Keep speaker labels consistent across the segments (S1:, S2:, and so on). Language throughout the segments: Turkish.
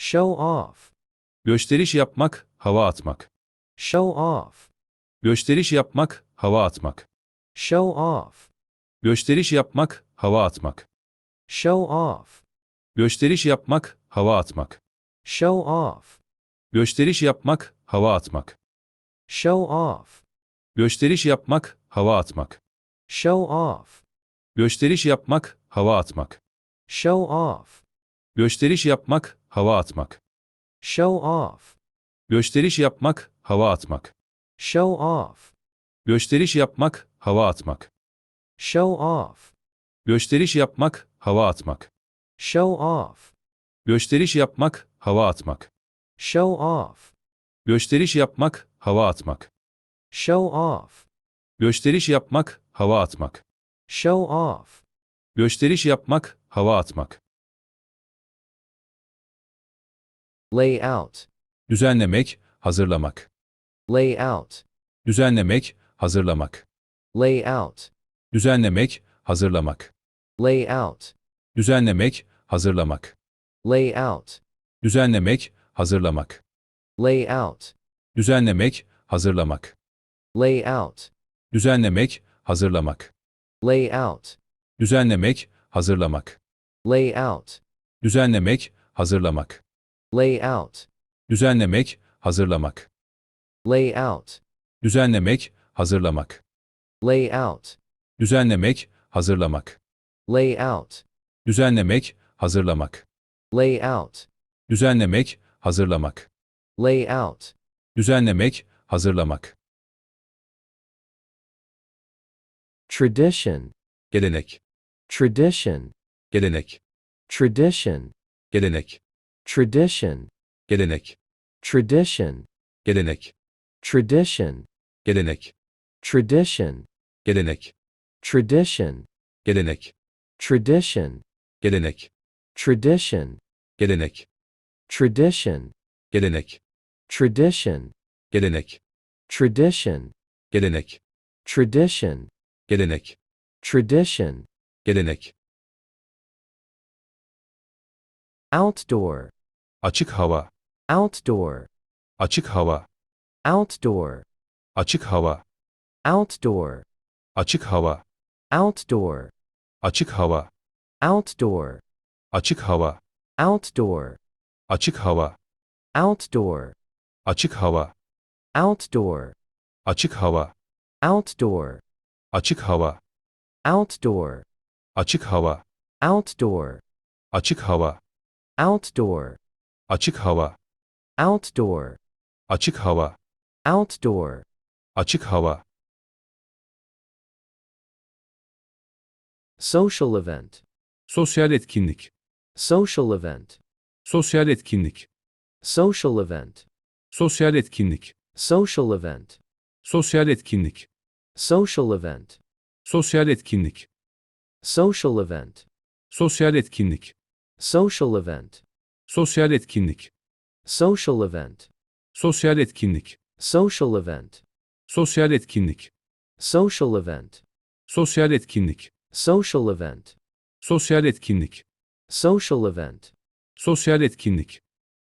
S1: Show off.
S2: Gösteriş yapmak, hava atmak.
S1: Show off.
S2: Gösteriş yapmak, hava atmak.
S1: Show off.
S2: Gösteriş yapmak, hava atmak.
S1: Show off.
S2: Gösteriş yapmak, hava atmak.
S1: Show off.
S2: Gösteriş yapmak, hava atmak.
S1: Show off.
S2: Gösteriş yapmak, hava atmak.
S1: Show off.
S2: Gösteriş yapmak, hava atmak.
S1: Show off.
S2: Gösteriş yapmak, hava atmak.
S1: Show off.
S2: Gösteriş yapmak, hava atmak.
S1: Show off.
S2: Gösteriş yapmak, hava atmak.
S1: Show off.
S2: Gösteriş yapmak, hava atmak.
S1: Show off.
S2: Gösteriş yapmak, hava atmak.
S1: Show off.
S2: Gösteriş yapmak, hava atmak.
S1: Show off.
S2: Gösteriş yapmak, hava atmak.
S1: Show off.
S2: Gösteriş yapmak, hava atmak.
S1: Lay out.
S2: Düzenlemek, hazırlamak.
S1: Lay out.
S2: Düzenlemek, hazırlamak.
S1: Lay out.
S2: Düzenlemek, hazırlamak.
S1: Lay out.
S2: Düzenlemek, hazırlamak.
S1: Lay out.
S2: Düzenlemek, hazırlamak.
S1: Lay out.
S2: Düzenlemek, hazırlamak.
S1: Lay out.
S2: Düzenlemek, hazırlamak.
S1: Lay out.
S2: Düzenlemek, hazırlamak.
S1: Lay out.
S2: Düzenlemek, hazırlamak.
S1: Lay out.
S2: Düzenlemek, hazırlamak.
S1: Lay out.
S2: Düzenlemek, hazırlamak.
S1: Lay out.
S2: Düzenlemek, hazırlamak.
S1: Lay out.
S2: Düzenlemek, hazırlamak.
S1: Lay out.
S2: Düzenlemek, hazırlamak.
S1: Lay out.
S2: Düzenlemek, hazırlamak.
S1: Tradition.
S2: Gelenek,
S1: Tradition.
S2: gelenek,
S1: Tradition.
S2: gelenek,
S1: Tradition.
S2: gelenek,
S1: Tradition.
S2: gelenek,
S1: Tradition.
S2: gelenek,
S1: Tradition.
S2: gelenek,
S1: Tradition.
S2: gelenek,
S1: Tradition.
S2: gelenek,
S1: Tradition.
S2: gelenek,
S1: Tradition.
S2: gelenek,
S1: Tradition.
S2: gelenek,
S1: Tradition.
S2: gelenek,
S1: Tradition.
S2: gelenek,
S1: Tradition.
S2: gelenek.
S1: Outdoor.
S2: Açık hava,
S1: Outdoor.
S2: açık hava,
S1: Outdoor.
S2: açık hava,
S1: Outdoor.
S2: açık hava,
S1: Outdoor.
S2: açık hava,
S1: Outdoor.
S2: açık hava,
S1: Outdoor.
S2: açık hava,
S1: Outdoor.
S2: açık hava,
S1: Outdoor.
S2: açık hava,
S1: Outdoor.
S2: açık hava,
S1: Outdoor.
S2: açık hava,
S1: Outdoor.
S2: açık hava,
S1: Outdoor.
S2: Açık hava,
S1: Outdoor.
S2: açık hava,
S1: Outdoor.
S2: açık hava,
S1: Social event.
S2: sosyal etkinlik,
S1: Social event.
S2: sosyal etkinlik,
S1: Social event.
S2: sosyal etkinlik,
S1: Social event.
S2: sosyal etkinlik,
S1: Social event.
S2: sosyal etkinlik,
S1: Social event.
S2: sosyal etkinlik,
S1: Social event.
S2: Sosyal etkinlik,
S1: Social event.
S2: sosyal etkinlik,
S1: Social event.
S2: sosyal etkinlik,
S1: Social event.
S2: sosyal etkinlik,
S1: Social event.
S2: sosyal etkinlik,
S1: Social event.
S2: sosyal etkinlik,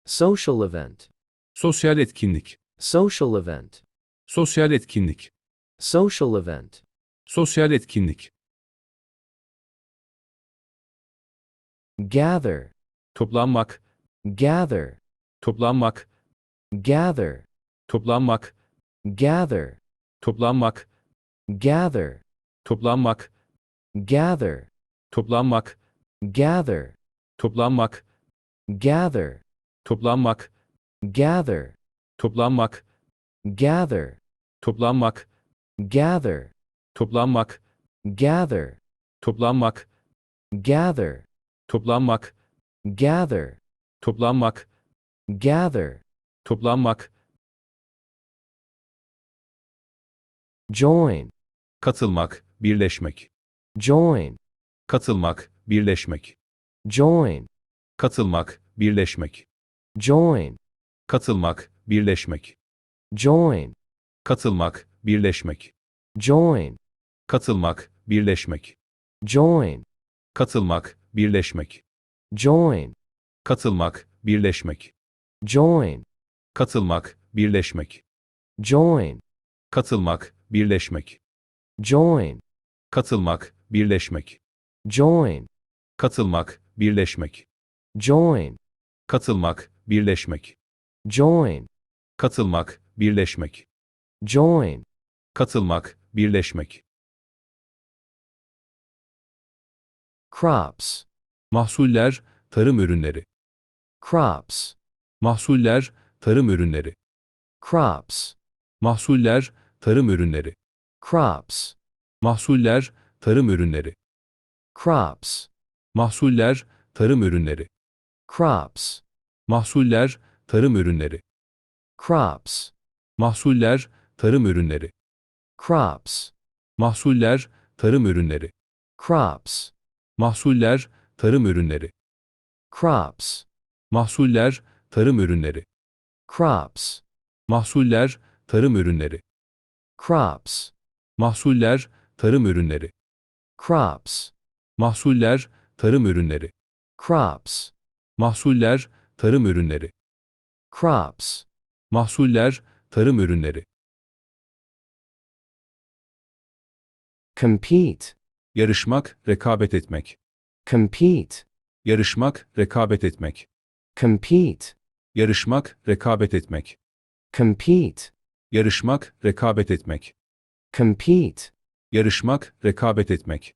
S1: Social event.
S2: sosyal etkinlik,
S1: Social event.
S2: sosyal etkinlik,
S1: Social event.
S2: sosyal etkinlik,
S1: Gather.
S2: toplanmak,
S1: Gather.
S2: toplanmak,
S1: Gather.
S2: toplanmak,
S1: Gather.
S2: toplanmak,
S1: Gather.
S2: toplanmak,
S1: Gather.
S2: toplanmak,
S1: Gather.
S2: toplanmak,
S1: Gather.
S2: toplanmak,
S1: Gather.
S2: toplanmak,
S1: Gather.
S2: toplanmak,
S1: Gather.
S2: toplanmak,
S1: Gather.
S2: toplanmak,
S1: Gather.
S2: toplanmak,
S1: Gather.
S2: Toplanmak,
S1: Gather.
S2: toplanmak,
S1: Join.
S2: katılmak, birleşmek,
S1: Join.
S2: katılmak, birleşmek,
S1: Join.
S2: katılmak, birleşmek,
S1: Join.
S2: katılmak, birleşmek,
S1: Join.
S2: katılmak, birleşmek,
S1: Join.
S2: katılmak, birleşmek,
S1: Join.
S2: katılmak, birleşmek,
S1: Join.
S2: Katılmak, birleşmek.
S1: join,
S2: Katılmak, birleşmek.
S1: join,
S2: Katılmak, birleşmek.
S1: join,
S2: Katılmak, birleşmek.
S1: join,
S2: Katılmak, birleşmek.
S1: join,
S2: Katılmak, birleşmek.
S1: join,
S2: Katılmak, birleşmek.
S1: join,
S2: Katılmak, birleşmek.
S1: crops,
S2: Mahsuller, tarım ürünleri.
S1: Crops,
S2: Mahsuller, tarım ürünleri.
S1: crops,
S2: Mahsuller, tarım ürünleri.
S1: crops,
S2: Mahsuller, tarım ürünleri.
S1: crops,
S2: Mahsuller, tarım ürünleri.
S1: crops,
S2: Mahsuller, tarım ürünleri.
S1: crops,
S2: Mahsuller, tarım ürünleri.
S1: crops,
S2: Mahsuller, tarım ürünleri.
S1: crops,
S2: Mahsuller, tarım ürünleri.
S1: crops,
S2: Mahsuller, tarım ürünleri.
S1: crops,
S2: Mahsuller, tarım ürünleri.
S1: crops,
S2: Mahsuller, tarım ürünleri.
S1: crops,
S2: Mahsuller, tarım ürünleri.
S1: crops,
S2: Mahsuller, tarım ürünleri.
S1: crops,
S2: Mahsuller, tarım ürünleri.
S1: compete,
S2: Yarışmak, rekabet etmek.
S1: compete,
S2: Yarışmak, rekabet etmek.
S1: Compete,
S2: Yarışmak, rekabet etmek.
S1: compete,
S2: Yarışmak, rekabet etmek.
S1: compete,
S2: Yarışmak, rekabet etmek.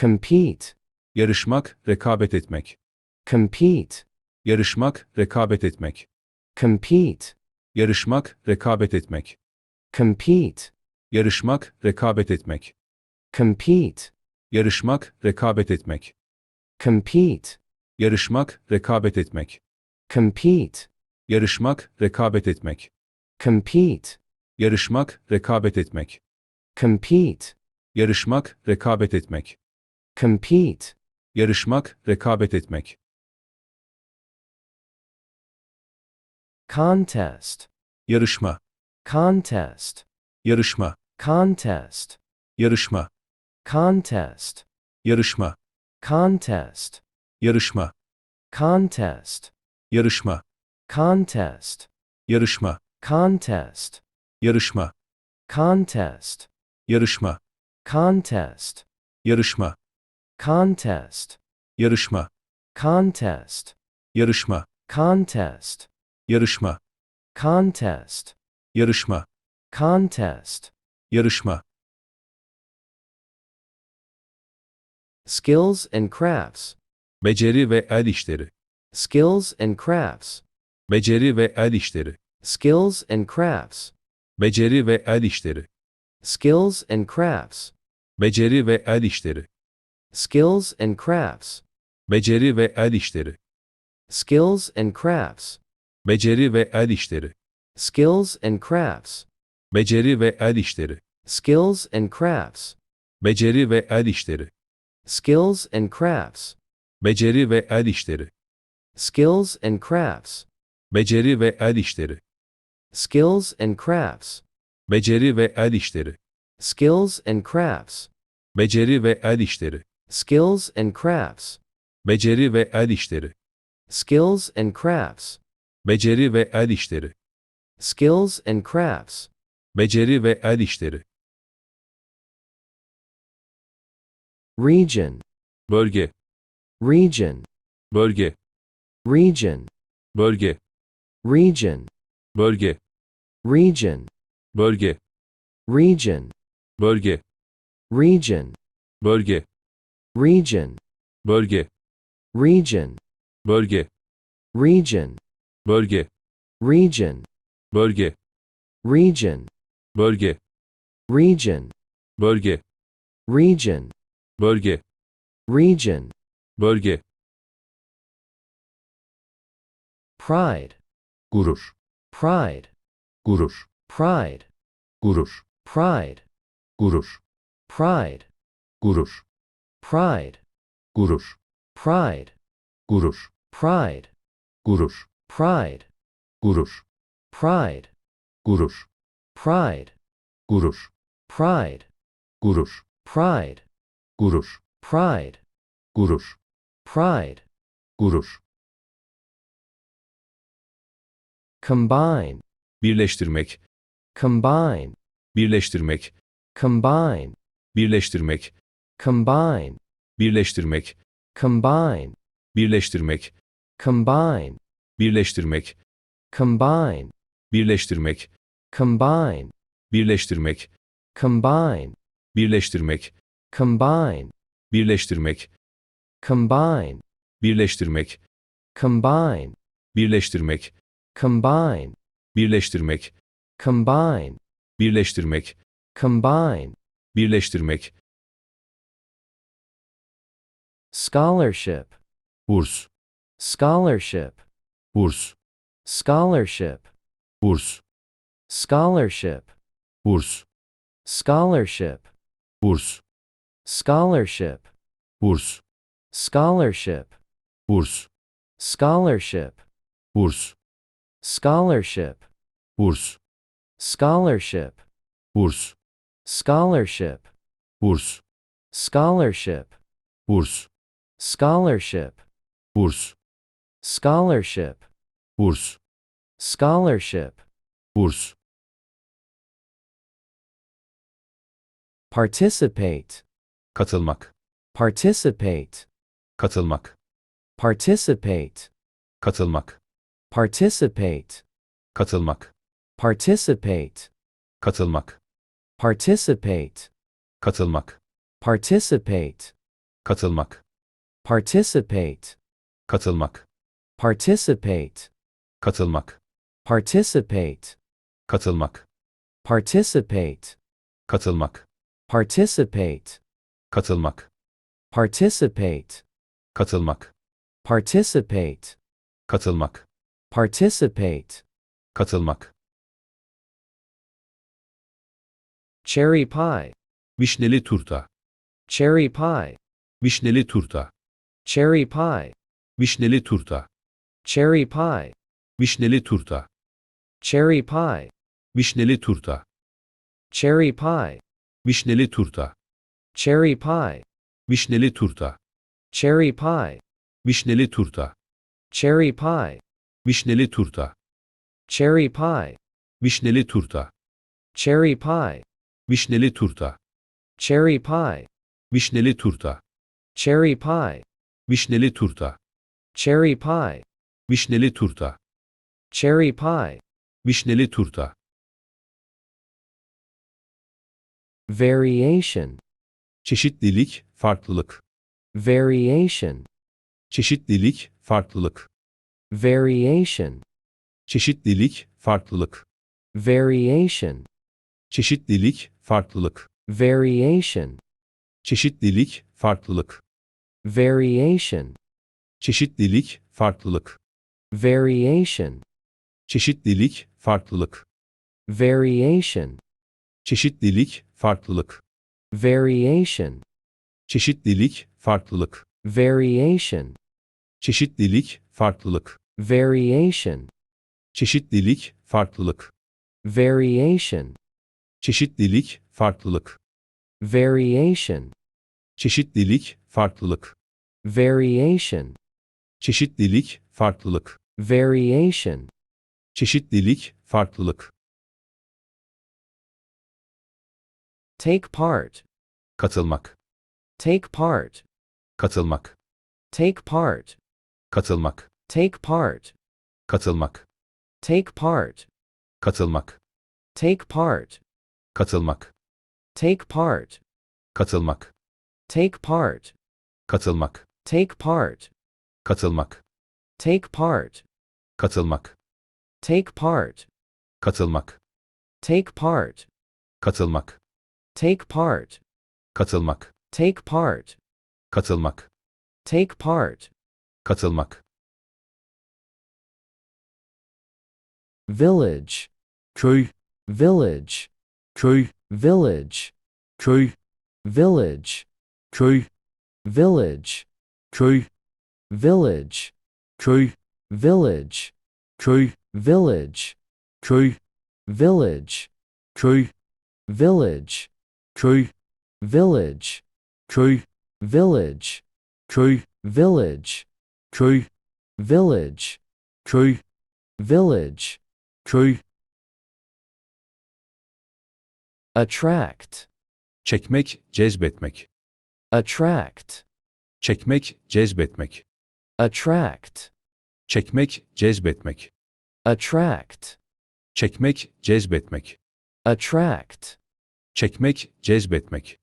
S1: compete,
S2: Yarışmak, rekabet etmek.
S1: compete,
S2: Yarışmak, rekabet etmek.
S1: compete,
S2: Yarışmak, rekabet etmek.
S1: compete,
S2: Yarışmak, rekabet etmek.
S1: compete,
S2: Yarışmak, rekabet etmek.
S1: compete,
S2: Yarışmak, rekabet etmek.
S1: compete,
S2: Yarışmak, rekabet etmek.
S1: compete,
S2: Yarışmak, rekabet etmek.
S1: compete,
S2: Yarışmak, rekabet etmek.
S1: compete,
S2: Yarışmak, rekabet etmek.
S1: contest,
S2: Yarışma,
S1: contest,
S2: yarışma,
S1: contest,
S2: yarışma,
S1: contest,
S2: yarışma,
S1: contest,
S2: yarışma,
S1: contest,
S2: yarışma,
S1: contest,
S2: yarışma,
S1: contest,
S2: yarışma,
S1: contest,
S2: yarışma,
S1: contest,
S2: yarışma,
S1: contest,
S2: yarışma,
S1: contest,
S2: yarışma,
S1: contest,
S2: yarışma,
S1: contest,
S2: yarışma,
S1: contest,
S2: yarışma,
S1: skills and crafts,
S2: beceri ve el işleri,
S1: skills and crafts,
S2: beceri ve el işleri,
S1: skills and crafts,
S2: beceri ve el işleri,
S1: skills and crafts,
S2: beceri ve el işleri,
S1: skills and crafts,
S2: beceri ve el işleri,
S1: skills and crafts,
S2: beceri ve el işleri,
S1: skills and crafts,
S2: beceri ve el işleri,
S1: skills and crafts,
S2: beceri ve el işleri,
S1: skills and crafts,
S2: beceri ve el işleri,
S1: skills and crafts,
S2: beceri ve el işleri,
S1: skills and crafts,
S2: beceri ve el işleri,
S1: skills and crafts,
S2: beceri ve el işleri,
S1: skills and crafts,
S2: beceri ve el işleri,
S1: skills and crafts,
S2: beceri ve el işleri,
S1: skills and crafts,
S2: beceri ve el işleri,
S1: region,
S2: bölge,
S1: region,
S2: bölge,
S1: region,
S2: bölge,
S1: region,
S2: bölge,
S1: region,
S2: bölge,
S1: region,
S2: bölge,
S1: region,
S2: bölge,
S1: region,
S2: bölge,
S1: region,
S2: bölge,
S1: region,
S2: bölge,
S1: region,
S2: bölge,
S1: region,
S2: bölge,
S1: region,
S2: bölge,
S1: region,
S2: bölge,
S1: region,
S2: bölge,
S1: pride,
S2: gurur,
S1: pride,
S2: gurur,
S1: pride,
S2: gurur,
S1: pride,
S2: gurur,
S1: pride,
S2: gurur,
S1: pride,
S2: gurur,
S1: pride,
S2: gurur,
S1: pride,
S2: gurur,
S1: pride,
S2: gurur,
S1: pride,
S2: gurur,
S1: pride,
S2: gurur,
S1: pride,
S2: gurur,
S1: pride,
S2: gurur,
S1: pride,
S2: gurur,
S1: pride,
S2: gurur,
S1: combine,
S2: birleştirmek,
S1: combine,
S2: birleştirmek,
S1: combine,
S2: birleştirmek,
S1: combine,
S2: birleştirmek,
S1: combine,
S2: birleştirmek,
S1: combine,
S2: birleştirmek,
S1: combine,
S2: birleştirmek,
S1: combine,
S2: birleştirmek,
S1: combine,
S2: birleştirmek,
S1: combine,
S2: birleştirmek,
S1: combine,
S2: birleştirmek,
S1: combine,
S2: birleştirmek,
S1: combine,
S2: birleştirmek,
S1: combine,
S2: birleştirmek,
S1: combine,
S2: birleştirmek,
S1: scholarship,
S2: burs,
S1: scholarship,
S2: burs,
S1: scholarship,
S2: burs,
S1: scholarship,
S2: burs,
S1: scholarship,
S2: burs,
S1: scholarship,
S2: burs,
S1: scholarship,
S2: burs,
S1: scholarship,
S2: burs,
S1: scholarship,
S2: burs,
S1: scholarship,
S2: burs,
S1: scholarship,
S2: burs,
S1: scholarship,
S2: burs,
S1: scholarship,
S2: burs,
S1: scholarship,
S2: burs,
S1: scholarship,
S2: burs,
S1: participate,
S2: katılmak,
S1: participate,
S2: katılmak,
S1: participate,
S2: katılmak,
S1: participate,
S2: katılmak,
S1: participate,
S2: katılmak,
S1: participate,
S2: katılmak,
S1: participate,
S2: katılmak,
S1: participate,
S2: katılmak,
S1: participate,
S2: katılmak,
S1: participate,
S2: katılmak,
S1: participate,
S2: katılmak,
S1: participate,
S2: katılmak,
S1: participate,
S2: katılmak,
S1: participate,
S2: katılmak,
S1: participate,
S2: katılmak,
S1: cherry pie,
S2: vişneli turta,
S1: cherry pie,
S2: vişneli turta,
S1: cherry pie,
S2: vişneli turta,
S1: cherry pie,
S2: vişneli turta,
S1: cherry pie,
S2: vişneli turta,
S1: cherry pie,
S2: vişneli turta,
S1: cherry pie,
S2: vişneli turta,
S1: cherry pie,
S2: vişneli turta,
S1: cherry pie,
S2: vişneli turta,
S1: cherry pie,
S2: vişneli turta,
S1: cherry pie,
S2: vişneli turta,
S1: cherry pie,
S2: vişneli turta,
S1: cherry pie,
S2: vişneli turta,
S1: cherry pie,
S2: vişneli turta,
S1: cherry pie,
S2: vişneli turta,
S1: variation,
S2: çeşitlilik, farklılık,
S1: variation,
S2: çeşitlilik, farklılık,
S1: variation,
S2: çeşitlilik, farklılık,
S1: variation,
S2: çeşitlilik, farklılık,
S1: variation,
S2: çeşitlilik, farklılık,
S1: variation,
S2: çeşitlilik, farklılık,
S1: variation,
S2: çeşitlilik, farklılık,
S1: variation,
S2: çeşitlilik, farklılık,
S1: variation,
S2: çeşitlilik, farklılık,
S1: variation,
S2: çeşitlilik, farklılık,
S1: variation,
S2: çeşitlilik, farklılık,
S1: variation,
S2: çeşitlilik, farklılık,
S1: variation,
S2: çeşitlilik, farklılık,
S1: variation,
S2: çeşitlilik, farklılık,
S1: variation,
S2: çeşitlilik, farklılık,
S1: take part,
S2: katılmak,
S1: take part,
S2: katılmak,
S1: take part,
S2: katılmak,
S1: take part,
S2: katılmak,
S1: take part,
S2: katılmak,
S1: take part,
S2: katılmak,
S1: take part,
S2: katılmak,
S1: take part,
S2: katılmak,
S1: take part,
S2: katılmak,
S1: take part,
S2: katılmak,
S1: take part,
S2: katılmak,
S1: take part,
S2: katılmak,
S1: take part,
S2: katılmak,
S1: take part,
S2: katılmak,
S1: take part,
S2: katılmak,
S1: village,
S2: köy,
S1: village,
S2: köy,
S1: village,
S2: köy,
S1: village,
S2: köy,
S1: village,
S2: köy,
S1: village,
S2: köy,
S1: village,
S2: köy,
S1: village,
S2: köy,
S1: village,
S2: köy,
S1: village,
S2: köy,
S1: village,
S2: köy,
S1: village,
S2: köy,
S1: village,
S2: köy,
S1: village,
S2: köy,
S1: village,
S2: köy,
S1: attract,
S2: çekmek, cezbetmek.
S1: attract,
S2: Çekmek, cezbetmek.
S1: attract,
S2: Çekmek, cezbetmek.
S1: attract,
S2: Çekmek, cezbetmek.
S1: attract,
S2: Çekmek, cezbetmek.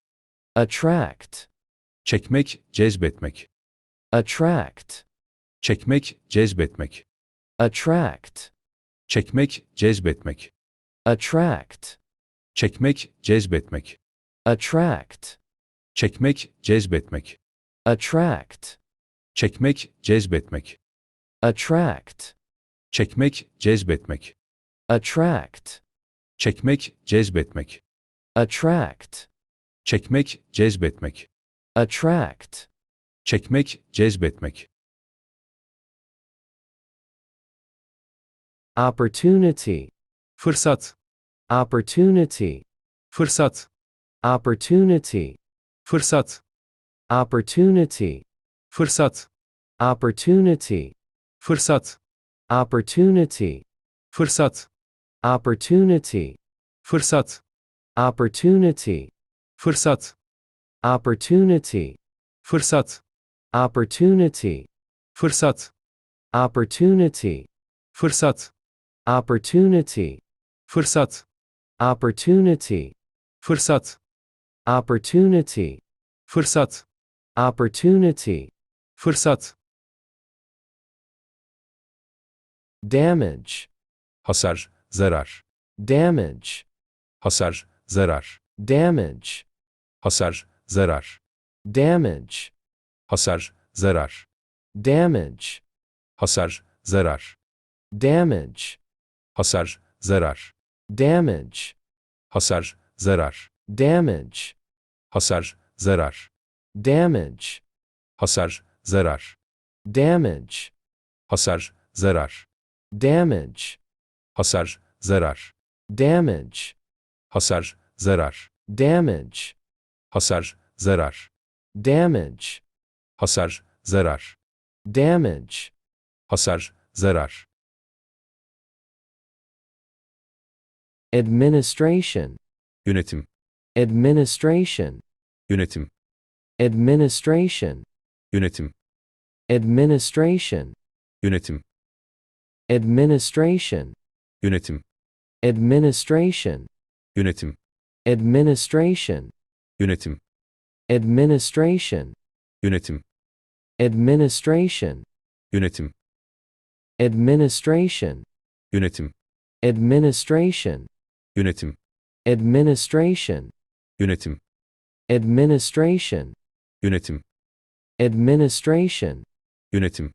S1: attract,
S2: Çekmek, cezbetmek.
S1: attract,
S2: Çekmek, cezbetmek.
S1: attract,
S2: Çekmek, cezbetmek.
S1: attract,
S2: Çekmek, cezbetmek.
S1: attract,
S2: Çekmek, cezbetmek.
S1: attract,
S2: Çekmek, cezbetmek.
S1: attract,
S2: Çekmek, cezbetmek.
S1: attract,
S2: Çekmek, cezbetmek.
S1: attract,
S2: Çekmek, cezbetmek.
S1: Attract,
S2: Çekmek, cezbetmek.
S1: opportunity,
S2: Fırsat,
S1: opportunity,
S2: fırsat,
S1: opportunity,
S2: fırsat,
S1: opportunity,
S2: fırsat,
S1: opportunity,
S2: fırsat,
S1: opportunity,
S2: fırsat,
S1: opportunity,
S2: fırsat,
S1: opportunity,
S2: fırsat,
S1: opportunity,
S2: fırsat,
S1: opportunity,
S2: fırsat,
S1: opportunity,
S2: fırsat,
S1: opportunity,
S2: fırsat,
S1: opportunity,
S2: fırsat,
S1: opportunity,
S2: fırsat,
S1: opportunity,
S2: fırsat,
S1: damage,
S2: hasar, zarar,
S1: damage,
S2: hasar, zarar,
S1: damage,
S2: hasar, zarar,
S1: damage,
S2: hasar, zarar,
S1: damage,
S2: hasar, zarar,
S1: damage,
S2: hasar, zarar,
S1: damage,
S2: hasar, zarar,
S1: damage,
S2: hasar, zarar,
S1: damage,
S2: hasar, zarar,
S1: damage,
S2: hasar, zarar,
S1: damage,
S2: hasar, zarar,
S1: damage,
S2: hasar, zarar,
S1: damage,
S2: hasar, zarar,
S1: damage,
S2: hasar, zarar,
S1: damage,
S2: hasar, zarar,
S1: administration,
S2: yönetim,
S1: administration,
S2: yönetim,
S1: administration,
S2: yönetim,
S1: administration,
S2: yönetim,
S1: administration,
S2: yönetim,
S1: administration,
S2: yönetim,
S1: administration,
S2: yönetim,
S1: administration,
S2: yönetim,
S1: administration,
S2: yönetim,
S1: administration,
S2: yönetim,
S1: administration,
S2: yönetim,
S1: administration,
S2: yönetim,
S1: administration,
S2: yönetim,
S1: administration,
S2: yönetim,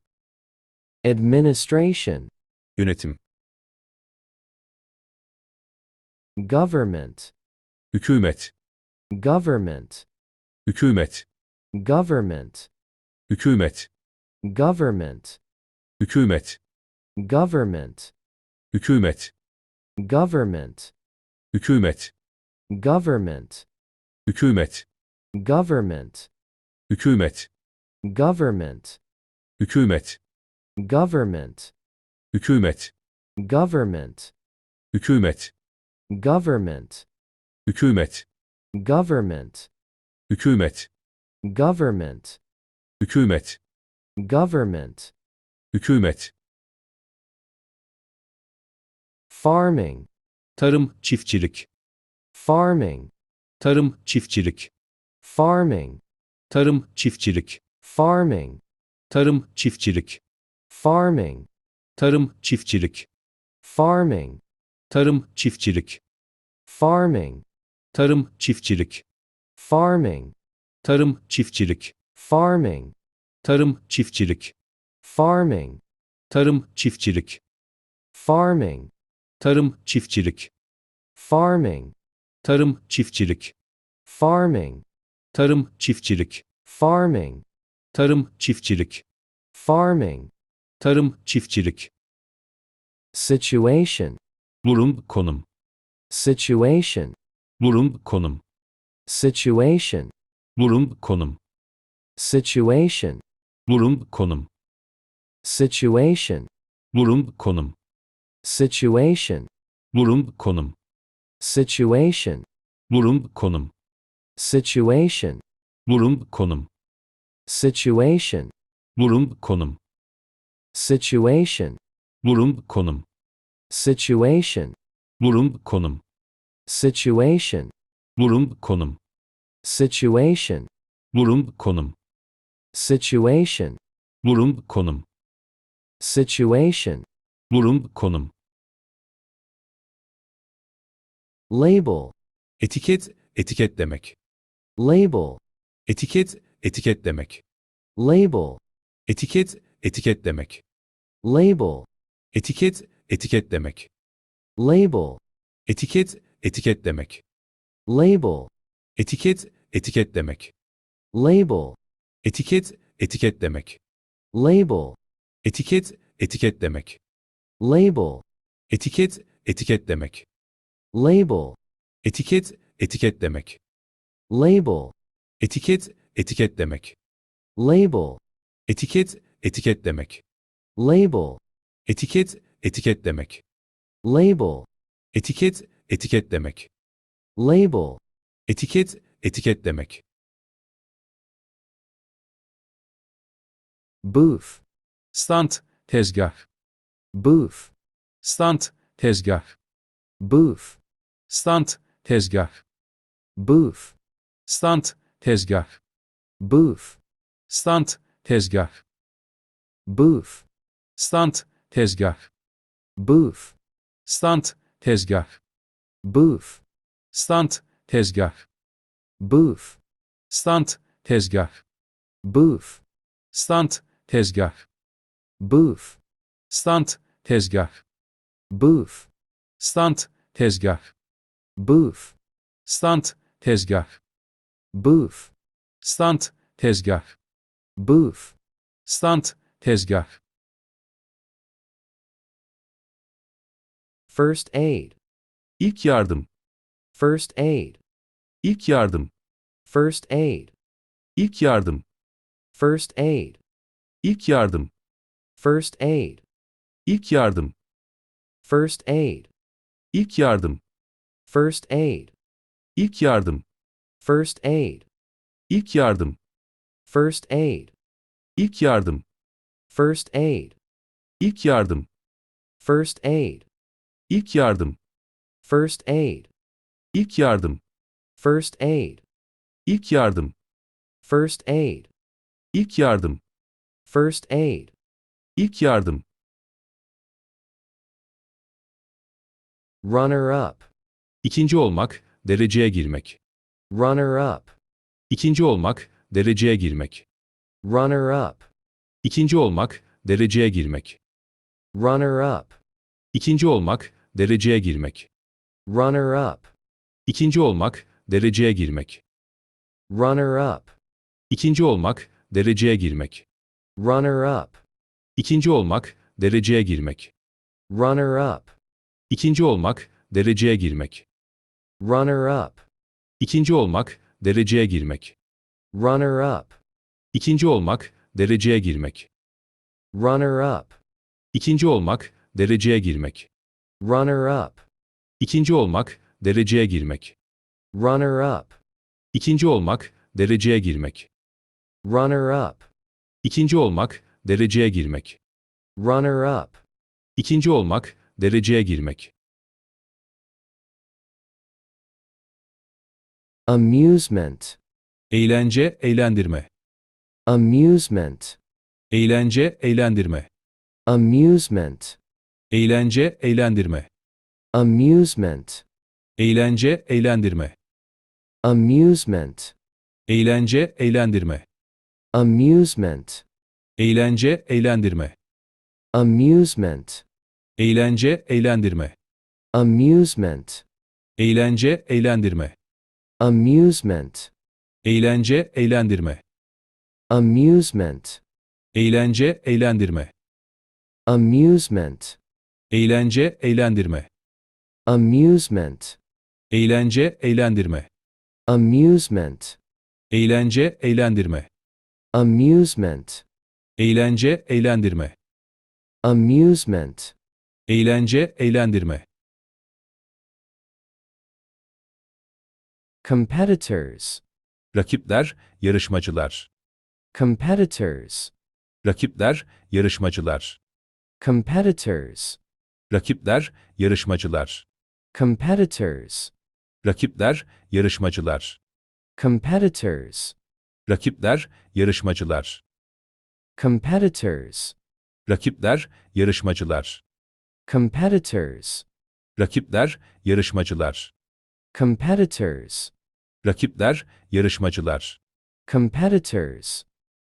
S1: administration,
S2: yönetim,
S1: government,
S2: hükümet,
S1: government,
S2: hükümet,
S1: government,
S2: hükümet,
S1: government,
S2: hükümet,
S1: government,
S2: hükümet,
S1: government,
S2: hükümet,
S1: government,
S2: hükümet,
S1: government,
S2: hükümet,
S1: government,
S2: hükümet,
S1: government,
S2: hükümet,
S1: government,
S2: hükümet,
S1: government,
S2: hükümet,
S1: government,
S2: hükümet,
S1: government,
S2: hükümet,
S1: government,
S2: hükümet,
S1: farming,
S2: tarım, çiftçilik,
S1: farming,
S2: tarım, çiftçilik,
S1: farming,
S2: tarım, çiftçilik,
S1: farming,
S2: tarım, çiftçilik,
S1: farming,
S2: tarım, çiftçilik,
S1: farming,
S2: tarım, çiftçilik,
S1: farming,
S2: tarım, çiftçilik,
S1: farming,
S2: tarım, çiftçilik,
S1: farming,
S2: tarım, çiftçilik,
S1: farming,
S2: tarım, çiftçilik,
S1: farming,
S2: tarım, çiftçilik,
S1: farming,
S2: tarım, çiftçilik,
S1: farming,
S2: tarım, çiftçilik,
S1: farming,
S2: tarım, çiftçilik,
S1: farming,
S2: tarım, çiftçilik,
S1: situation,
S2: durum, konum,
S1: situation,
S2: durum, konum,
S1: situation,
S2: durum, konum,
S1: situation,
S2: durum, konum,
S1: situation,
S2: durum, konum,
S1: situation,
S2: Durum, konum.
S1: situation,
S2: Durum, konum.
S1: situation,
S2: Durum, konum.
S1: situation,
S2: Durum, konum.
S1: situation,
S2: Durum, konum.
S1: situation,
S2: Durum, konum.
S1: Situation,
S2: Durum, konum.
S1: situation,
S2: Durum, konum.
S1: situation,
S2: Durum, konum.
S1: situation,
S2: Durum, konum.
S1: label,
S2: Etiket, etiket demek.
S1: label,
S2: Etiket, etiket demek.
S1: label,
S2: Etiket, etiket demek.
S1: label,
S2: Etiket, etiket demek.
S1: label,
S2: Etiket, etiket demek.
S1: label,
S2: Etiket, etiket demek.
S1: label,
S2: Etiket, etiket demek.
S1: label,
S2: Etiket, etiket demek.
S1: label,
S2: Etiket, etiket demek.
S1: label,
S2: Etiket, etiket demek.
S1: label,
S2: Etiket, etiket demek.
S1: label,
S2: Etiket, etiket demek.
S1: label,
S2: Etiket, etiket demek.
S1: label,
S2: Etiket, etiket demek.
S1: label,
S2: Etiket, etiket demek.
S1: booth,
S2: Stand, tezgah.
S1: booth,
S2: Stand, tezgah.
S1: booth,
S2: Stand, tezgah.
S1: booth,
S2: Stand, tezgah.
S1: booth,
S2: Stand, tezgah.
S1: booth,
S2: Stand, tezgah.
S1: booth,
S2: Stand, tezgah.
S1: Booth,
S2: Stand, tezgah.
S1: booth,
S2: Stand, tezgah.
S1: booth,
S2: Stand, tezgah.
S1: booth,
S2: Stand, tezgah.
S1: booth,
S2: Stand, tezgah.
S1: booth,
S2: Stand, tezgah.
S1: booth,
S2: Stand, tezgah.
S1: booth,
S2: Stand, tezgah.
S1: first aid,
S2: İlk yardım.
S1: first aid,
S2: İlk yardım.
S1: first aid,
S2: İlk yardım.
S1: first aid,
S2: İlk yardım.
S1: first aid,
S2: İlk yardım.
S1: first aid,
S2: İlk yardım.
S1: first aid,
S2: İlk yardım.
S1: first aid,
S2: İlk yardım.
S1: first aid,
S2: İlk yardım.
S1: first aid,
S2: İlk yardım.
S1: first aid,
S2: İlk yardım.
S1: First aid,
S2: İlk yardım.
S1: first aid,
S2: İlk yardım.
S1: first aid,
S2: İlk yardım.
S1: first aid,
S2: İlk yardım.
S1: runner up,
S2: İkinci olmak, dereceye girmek.
S1: runner up,
S2: İkinci olmak, dereceye girmek.
S1: runner up,
S2: İkinci olmak, dereceye girmek.
S1: runner up,
S2: İkinci olmak, dereceye girmek.
S1: Runner up,
S2: İkinci olmak, dereceye girmek.
S1: runner up,
S2: İkinci olmak, dereceye girmek.
S1: runner up,
S2: İkinci olmak, dereceye girmek.
S1: runner up,
S2: İkinci olmak, dereceye girmek.
S1: runner up,
S2: İkinci olmak, dereceye girmek.
S1: runner up,
S2: İkinci olmak, dereceye girmek.
S1: runner up,
S2: İkinci olmak, dereceye girmek.
S1: runner up,
S2: İkinci olmak, dereceye girmek.
S1: runner up,
S2: İkinci olmak, dereceye girmek.
S1: runner up,
S2: İkinci olmak, dereceye girmek.
S1: runner up,
S2: İkinci olmak, dereceye girmek.
S1: amusement,
S2: Eğlence, eğlendirme.
S1: amusement,
S2: Eğlence, eğlendirme.
S1: amusement,
S2: Eğlence, eğlendirme.
S1: Amusement,
S2: Eğlence, eğlendirme.
S1: amusement,
S2: Eğlence, eğlendirme.
S1: amusement,
S2: Eğlence, eğlendirme.
S1: amusement,
S2: Eğlence, eğlendirme.
S1: amusement,
S2: Eğlence, eğlendirme.
S1: amusement,
S2: Eğlence, eğlendirme.
S1: amusement,
S2: Eğlence, eğlendirme.
S1: amusement,
S2: Eğlence, eğlendirme.
S1: Amusement,
S2: Eğlence, eğlendirme.
S1: amusement,
S2: Eğlence, eğlendirme.
S1: amusement,
S2: Eğlence, eğlendirme.
S1: amusement,
S2: Eğlence, eğlendirme.
S1: competitors,
S2: Rakipler, yarışmacılar.
S1: competitors,
S2: Rakipler, yarışmacılar.
S1: competitors,
S2: Rakipler, yarışmacılar.
S1: Competitors,
S2: Rakipler, yarışmacılar.
S1: competitors,
S2: Rakipler, yarışmacılar.
S1: competitors,
S2: Rakipler, yarışmacılar.
S1: competitors,
S2: Rakipler, yarışmacılar.
S1: competitors,
S2: Rakipler, yarışmacılar.
S1: competitors,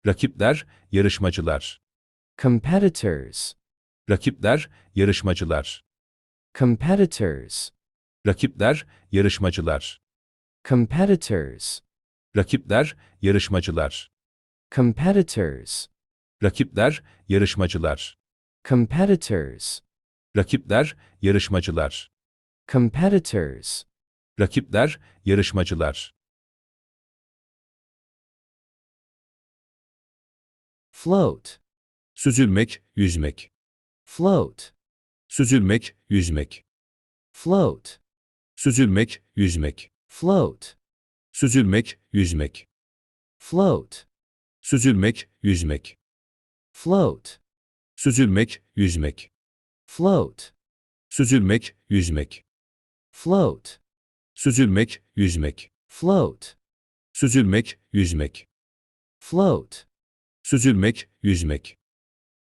S2: Rakipler, yarışmacılar.
S1: competitors,
S2: Rakipler, yarışmacılar.
S1: Competitors,
S2: Rakipler, yarışmacılar.
S1: competitors,
S2: Rakipler, yarışmacılar.
S1: competitors,
S2: Rakipler, yarışmacılar.
S1: competitors,
S2: Rakipler, yarışmacılar.
S1: competitors,
S2: Rakipler, yarışmacılar.
S1: float,
S2: Süzülmek, yüzmek.
S1: float,
S2: Süzülmek, yüzmek.
S1: float,
S2: Süzülmek, yüzmek.
S1: float,
S2: Süzülmek, yüzmek.
S1: float,
S2: Süzülmek, yüzmek.
S1: float,
S2: Süzülmek, yüzmek.
S1: float,
S2: Süzülmek, yüzmek.
S1: float,
S2: Süzülmek, yüzmek.
S1: float,
S2: Süzülmek, yüzmek.
S1: float,
S2: Süzülmek, yüzmek.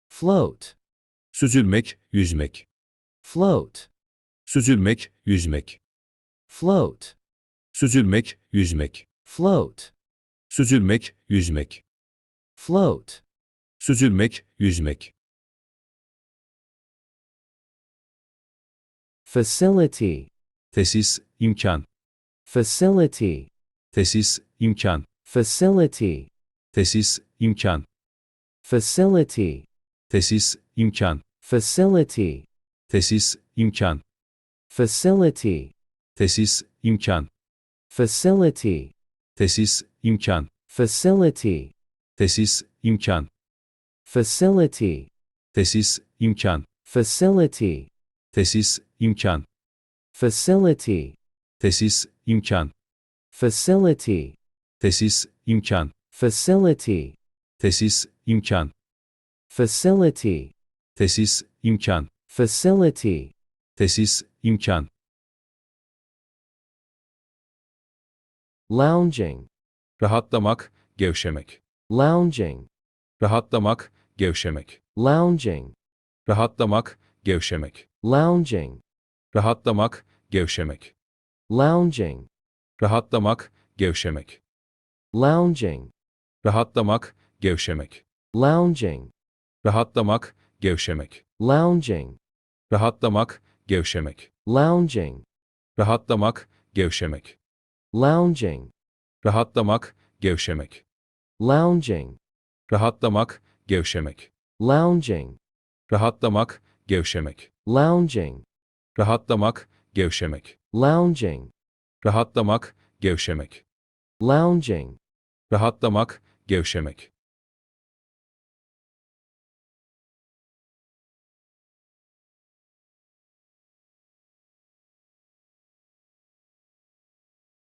S1: float,
S2: Süzülmek, yüzmek.
S1: float,
S2: Süzülmek, yüzmek.
S1: float,
S2: Süzülmek, yüzmek.
S1: float,
S2: Süzülmek, yüzmek.
S1: float,
S2: Süzülmek, yüzmek.
S1: facility,
S2: Tesis, imkan.
S1: facility,
S2: Tesis, imkan.
S1: facility,
S2: Tesis, imkan.
S1: facility,
S2: Tesis, imkan.
S1: Facility,
S2: Tesis, imkan.
S1: facility,
S2: Tesis, imkan.
S1: facility,
S2: Tesis, imkan.
S1: facility,
S2: Tesis, imkan.
S1: facility,
S2: Tesis, imkan.
S1: facility,
S2: Tesis, imkan.
S1: facility,
S2: Tesis, imkan.
S1: facility,
S2: Tesis, imkan.
S1: facility,
S2: Tesis, imkan.
S1: facility,
S2: Tesis, imkan.
S1: facility,
S2: Tesis, imkan.
S1: lounging,
S2: Rahatlamak, gevşemek.
S1: lounging,
S2: Rahatlamak, gevşemek.
S1: lounging,
S2: Rahatlamak, gevşemek.
S1: lounging,
S2: Rahatlamak, gevşemek.
S1: lounging,
S2: Rahatlamak, gevşemek.
S1: lounging,
S2: Rahatlamak, gevşemek.
S1: lounging,
S2: Rahatlamak, gevşemek.
S1: lounging,
S2: Rahatlamak, gevşemek.
S1: lounging,
S2: Rahatlamak, gevşemek.
S1: lounging,
S2: Rahatlamak, gevşemek.
S1: lounging,
S2: Rahatlamak, gevşemek.
S1: lounging,
S2: Rahatlamak, gevşemek.
S1: lounging,
S2: Rahatlamak, gevşemek.
S1: lounging,
S2: Rahatlamak, gevşemek.
S1: lounging,
S2: Rahatlamak, gevşemek.